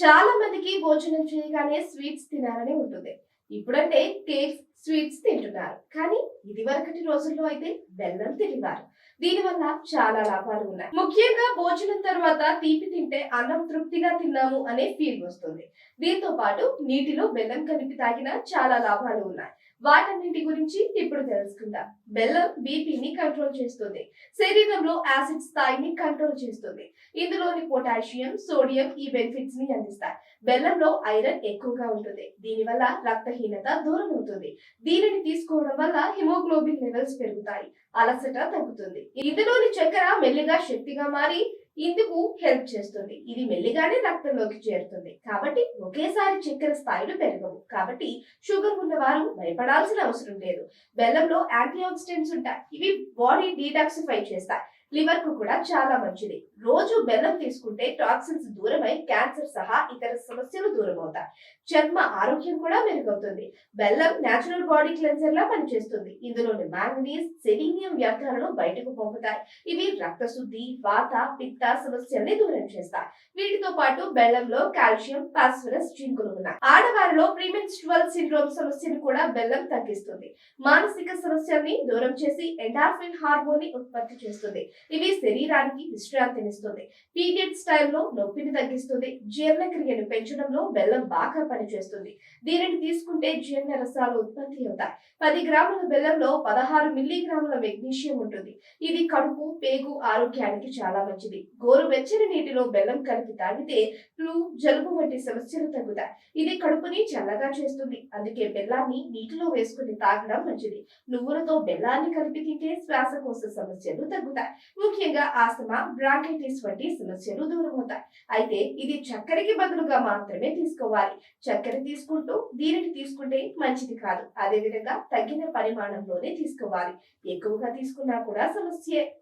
చాలా మందికి భోజనం చేయగానే స్వీట్స్ తినాలని ఉంటుంది. ఇప్పుడంటే కేక్స్ స్వీట్స్ తింటున్నారు. కానీ ఇది వరకటి రోజుల్లో అయితే బెల్లం తినేవారు. దీనివల్ల చాలా లాభాలు ఉన్నాయి. ముఖ్యంగా భోజనం తర్వాత తీపి తింటే అన్నం తృప్తిగా తిన్నాము అనే ఫీల్ వస్తుంది. దీంతో పాటు నీటిలో బెల్లం కలిపి తాగినా చాలా లాభాలు ఉన్నాయి. వాటన్నిటి గురించి ఇప్పుడు తెలుసుకుందాం. బెల్లం బీపీని కంట్రోల్ చేస్తుంది. శరీరంలో యాసిడ్ స్థాయిని కంట్రోల్ చేస్తుంది. ఇందులోని పొటాషియం సోడియం ఈ బెనిఫిట్స్ని అందిస్తాయి. బెల్లంలో ఐరన్ ఎక్కువగా ఉంటుంది. దీనివల్ల రక్తహీనత దూరం అవుతుంది. దీనిని తీసుకోవడం వల్ల హిమోగ్లోబిన్ లెవెల్స్ పెరుగుతాయి. అలసట తగ్గుతుంది. ఇందులోని చక్కెర మెల్లిగా శక్తిగా మారి ఇందుకు హెల్ప్ చేస్తుంది. ఇది మెల్లిగానే రక్తంలోకి చేరుతుంది. కాబట్టి ఒకేసారి చక్కెర స్థాయిలు పెరగవు. కాబట్టి షుగర్ ఉన్నవారు భయపడాల్సిన అవసరం లేదు. బెల్లంలో యాంటీ ఆక్సిడెంట్స్ ఉంటాయి. ఇవి బాడీ డీటాక్సిఫై చేస్తాయి. లివర్కు కూడా చాలా మంచిది. రోజు బెల్లం తీసుకుంటే టాక్సిన్స్ దూరమై క్యాన్సర్ సహా ఇతర సమస్యలు దూరం అవుతాయి చర్మ ఆరోగ్యం కూడా మెరుగవుతుంది. బెల్లం నేచురల్ బాడీ క్లెన్సర్ లా పనిచేస్తుంది. ఇందులోని మ్యాంగనీస్ సెలీనియం వ్యర్థాలను బయటకు పంపుతాయి. ఇవి రక్తశుద్ధి వాత పిత్త సమస్యల్ని దూరం చేస్తాయి. వీటితో పాటు బెల్లంలో కాల్షియం ఫాస్ఫరస్ జింకులు ఉన్నాయి. ఆడవారిలో ప్రీమెన్స్ట్రువల్ సిండ్రోమ్ సమస్యను కూడా బెల్లం తగ్గిస్తుంది. మానసిక సమస్యల్ని దూరం చేసి ఎండార్ఫిన్ హార్మోన్ని ఉత్పత్తి చేస్తుంది. ఇవి శరీరానికి విశ్రాంతినిస్తుంది పీరియడ్స్ టైంలో నొప్పిని తగ్గిస్తుంది. జీర్ణక్రియను పెంచడంలో బెల్లం బాగా పనిచేస్తుంది. దీనిని తీసుకుంటే జీర్ణ రసాలు ఉత్పత్తి అవుతాయి. పది గ్రాముల బెల్లంలో పదహారు మిల్లీగ్రాముల మెగ్నీషియం ఉంటుంది. ఇది కడుపు పేగు ఆరోగ్యానికి చాలా మంచిది. గోరువెచ్చని నీటిలో బెల్లం కలిపి తాగితే ఫ్లూ జలుబు వంటి సమస్యలు తగ్గుతాయి. ఇది కడుపుని చల్లగా చేస్తుంది. అందుకే బెల్లాన్ని నీటిలో వేసుకుని తాగడం మంచిది. నువ్వులతో బెల్లాన్ని కలిపి తింటే శ్వాసకోశ సమస్యలు తగ్గుతాయి. ముఖ్యంగా ఆస్తమా బ్రాంకైటిస్ వంటి సమస్యలు దూరమవుతాయి. అయితే ఇది చక్కెరకి బదులుగా మాత్రమే తీసుకోవాలి. చక్కెర తీసుకుంటూ దీనిని తీసుకుంటే మంచిది కాదు. అదేవిధంగా తగిన పరిమాణంలోనే తీసుకోవాలి. ఎక్కువగా తీసుకున్నా కూడా సమస్యే.